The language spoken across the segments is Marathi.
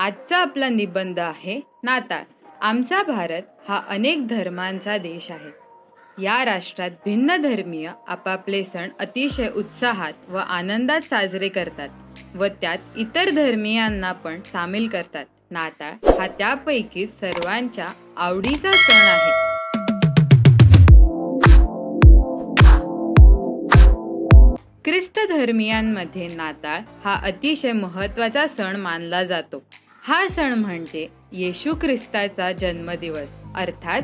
आजचा आपला निबंध आहे नाताळ. आमचा भारत हा अनेक धर्मांचा देश आहे. या राष्ट्रात भिन्न धर्मीय आपापले सण अतिशय उत्साहात व आनंदात साजरे करतात व त्यात इतर धर्मीयांना पण सामील करतात. नाताळ हा त्यापैकी सर्वांच्या आवडीचा सण आहे. ख्रिस्त धर्मियांमध्ये नाताळ हा अतिशय महत्त्वाचा सण मानला जातो. हा सण म्हणजे येशू ख्रिस्ताचा जन्मदिवस अर्थात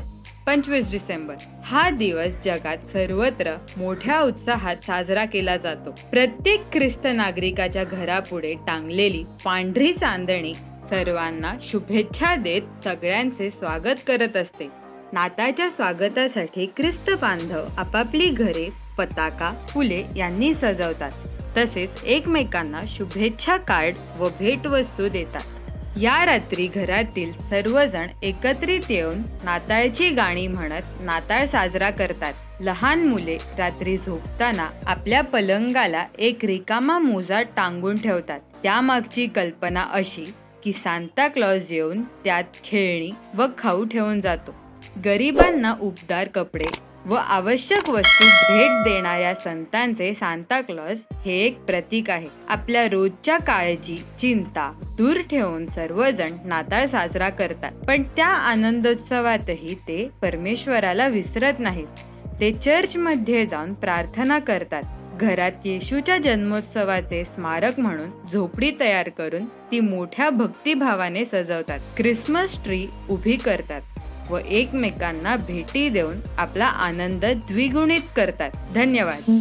पंचवीस डिसेंबर. हा दिवस जगात सर्वत्र मोठ्या उत्साहात साजरा केला जातो. प्रत्येक ख्रिस्त नागरिकाच्या घरापुढे टांगलेली पांढरी चांदणी सर्वांना शुभेच्छा देत सगळ्यांचे स्वागत करत असते. नाताच्या स्वागतासाठी ख्रिस्त बांधव आपापली घरे पताका फुले यांनी सजवतात. तसेच एकमेकांना शुभेच्छा कार्ड व भेटवस्तू देतात. या रात्री घरातील सर्वजण एकत्रित येऊन नाताळची गाणी म्हणत नाताळ साजरा करतात. लहान मुले रात्री झोपताना आपल्या पलंगाला एक रिकामा मोजा टांगून ठेवतात. त्यामागची कल्पना अशी की सांता क्लॉज येऊन त्यात खेळणी व खाऊ ठेवून जातो. गरिबांना उबदार कपडे व आवश्यक वस्तू भेट देणाऱ्या संतांचे सांता क्लॉज हे एक प्रतीक आहे. आपल्या रोजच्या काळजी चिंता दूर ठेवून सर्वजण नाताळ साजरा करतात. पण त्या आनंदोत्सवातही ते परमेश्वराला विसरत नाहीत. ते चर्चमध्ये जाऊन प्रार्थना करतात. घरात येशूच्या जन्मोत्सवाचे स्मारक म्हणून झोपडी तयार करून ती मोठ्या भक्तिभावाने सजवतात. क्रिसमस ट्री उभी करतात. व एकमेकांना भेटी देऊन आपला आनंद द्विगुणित करतात. धन्यवाद.